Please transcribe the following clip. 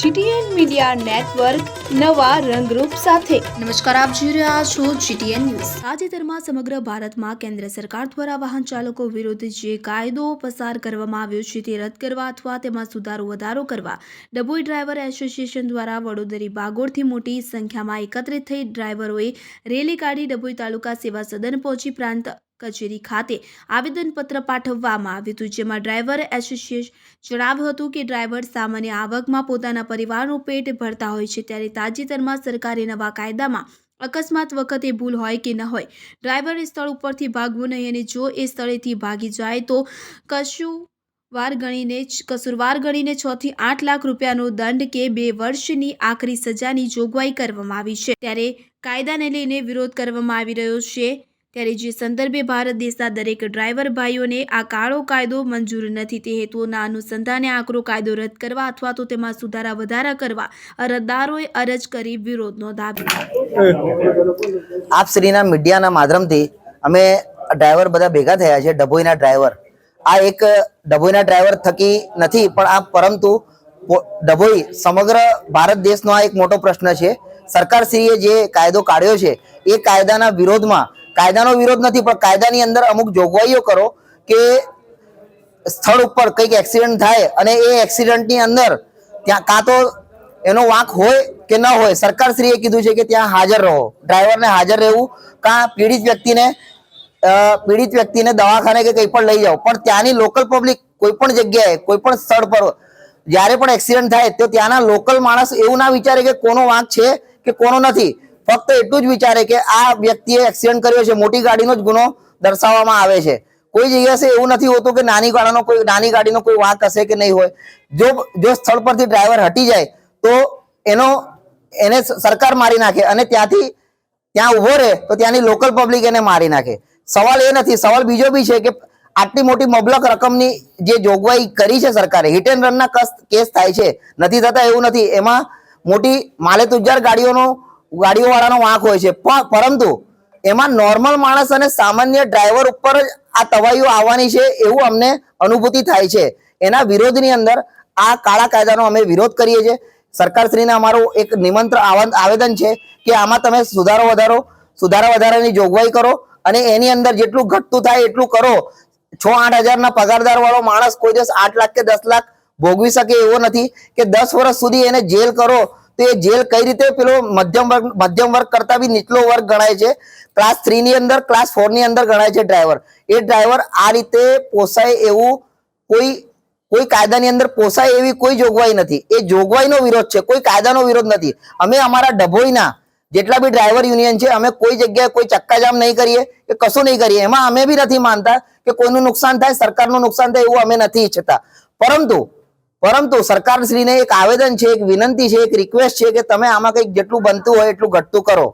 GTN media network નવા રંગરૂપ સાથે. નમસ્કાર, આપ જોઈ રહ્યા છો જીટીએન ન્યૂઝ. તાજેતરમાં સમગ્ર ભારતમાં કેન્દ્ર સરકાર દ્વારા વાહન ચાલકો વિરુદ્ધ જે કાયદો પસાર કરવામાં આવ્યો છે તે રદ કરવા અથવા તેમાં સુધારો, વધારો કરવા ડભોઈ ડ્રાઈવર એસોસિએશન દ્વારા વડોદરી બાગોળથી મોટી સંખ્યામાં એકત્રિત થઈ ડ્રાઈવરોએ રેલી કાઢી ડભોઈ તાલુકા સેવા સદન પહોંચી પ્રાંત કચેરી ખાતે આવેદનપત્ર પાઠવવામાં આવ્યું હતું, જેમાં ડ્રાઈવર એસોસિએશન જણાવ્યું હતું કે ડ્રાઈવર સામાન્ય આવકમાં પોતાના પરિવારનું પેટ ભરતા હોય છે, ત્યારે તાજેતરમાં સરકારે નવા કાયદામાં અકસ્માત વખતે ભૂલ હોય કે ન હોય, ડ્રાઈવર સ્થળ ઉપરથી ભાગવું નહીં અને જો એ સ્થળેથી ભાગી જાય તો કશું વાર ગણીને કસૂરવાર ગણીને છ થી આઠ લાખ રૂપિયાનો દંડ કે બે વર્ષની આખરી સજાની જોગવાઈ કરવામાં આવી છે. ત્યારે કાયદાને લઈને વિરોધ કરવામાં આવી રહ્યો છે. ત્યારે જે સંદર્ભે ભારત દેશના દરેક ડ્રાઈવર ભાઈઓને આ કાળો કાયદો મંજૂર નથી, તે હેતુઓના અનુસંધાને આકરો કાયદો રદ કરવા અથવા તો તેમાં સુધારા વધારા કરવા અરજદારોએ અરજ કરી વિરોધ નોંધાવ્યો. આપ શ્રીના મીડિયાના માધ્યમથી અમે ડ્રાઈવર બધા ભેગા થયા છે, ડભોઈના ડ્રાઈવર. આ એક ડભોઈના ડ્રાઈવર થકી નથી, પણ આ પરંતુ ડભોઈ સમગ્ર ભારત દેશનો આ એક મોટો પ્રશ્ન છે. સરકારશ્રીએ જે કાયદો કાઢ્યો છે, એ કાયદાના વિરોધમાં કાયદાનો વિરોધ નથી, પણ કાયદાની અંદર અમુક જોગવાઈઓ કરો કે સ્થળ ઉપર કંઈક એક્સિડન્ટ થાય અને એ એક્સિડન્ટની અંદર ત્યાં કાં તો એનો વાંક હોય કે ન હોય, સરકારશ્રીએ કીધું છે કે ત્યાં હાજર રહો. ડ્રાઈવરને હાજર રહેવું, કાં પીડિત વ્યક્તિને પીડિત વ્યક્તિને દવાખાને કે કંઈ પણ લઈ જાઓ. પણ ત્યાંની લોકલ પબ્લિક કોઈ પણ જગ્યાએ, કોઈ પણ સ્થળ પર જ્યારે પણ એક્સિડન્ટ થાય, તો ત્યાંના લોકલ માણસ એવું ના વિચારે કે કોનો વાંક છે કે કોનો નથી. ફક્ત એટલું જ વિચારે કે આ વ્યક્તિએ એક્સિડન્ટ કર્યો છે, મોટી ગાડીનો જ ગુનો દર્શાવવામાં આવે છે. કોઈ જગ્યાએ એવું નથી હોતું કે નાની ગાડાનો કોઈ, નાની ગાડીનો કોઈ વાંક હશે કે નહીં હોય. જો જો સ્થળ પરથી ડ્રાઈવર હટી જાય, તો એનો, એને સરકાર મારી નાખે અને ત્યાંથી, ત્યાં ઊભો રહે, તો ત્યાંની લોકલ પબ્લિક એને મારી નાખે. સવાલ એ નથી, સવાલ બીજો બી છે કે આટલી મોટી મબલક રકમની જે જોગવાઈ કરી છે સરકારે હિટ એન્ડ રનના કેસ થાય છે. નથી થતા એવું નથી. એમાં મોટી માલે તુજાર ગાડીઓનો ગાડીઓ વાળાનો વાંક હોય છે. પણ પરંતુ એમાં નોર્મલ માણસ અને સામાન્ય ડ્રાઈવર ઉપર જ આ તવાઈઓ આવવાની છે એવું અમને અનુભૂતિ થાય છે. એના વિરોધની અંદર આ કાળા કાયદાનો અમે વિરોધ કરીએ છીએ. સરકારશ્રીને અમારું એક નિમંત્રણ આવા- આવેદન છે કે આમાં તમે સુધારો વધારો, સુધારા વધારાની જોગવાઈ કરો અને એની અંદર જેટલું ઘટતું થાય એટલું કરો. છ આઠ હજારના પગારદાર વાળો માણસ કોઈ દિવસ આઠ લાખ કે દસ લાખ ભોગવી શકે એવો નથી કે દસ વર્ષ સુધી એને જેલ કરો તો એ જેલ કઈ રીતે પેલો મધ્યમ વર્ગ મધ્યમ વર્ગ કરતા બી નીચલો વર્ગ ગણાય છે? ક્લાસ થ્રી ની અંદર ક્લાસ ફોરની અંદર ગણાય છે ડ્રાઈવર એ ડ્રાઈવર આ રીતે પોસાય એવું કોઈ કોઈ કાયદાની અંદર પોસાય એવી કોઈ જોગવાઈ નથી. એ જોગવાઈનો વિરોધ છે, કોઈ કાયદાનો વિરોધ નથી. અમે અમારા ડભોઈના જેટલા બી ડ્રાઈવર યુનિયન છે, અમે કોઈ જગ્યાએ કોઈ ચક્કાજામ નહીં કરીએ, કે કશું નહીં કરીએ. એમાં અમે બી નથી માનતા કે કોઈનું નુકસાન થાય, સરકારનું નુકસાન થાય એવું અમે નથી ઈચ્છતા. પરંતુ પરંતુ સરકારશ્રીને એક આવેદન છે, એક વિનંતી છે, એક રિક્વેસ્ટ છે કે તમે આમાં કંઈક જેટલું બનતું હોય એટલું ઘટતું કરો.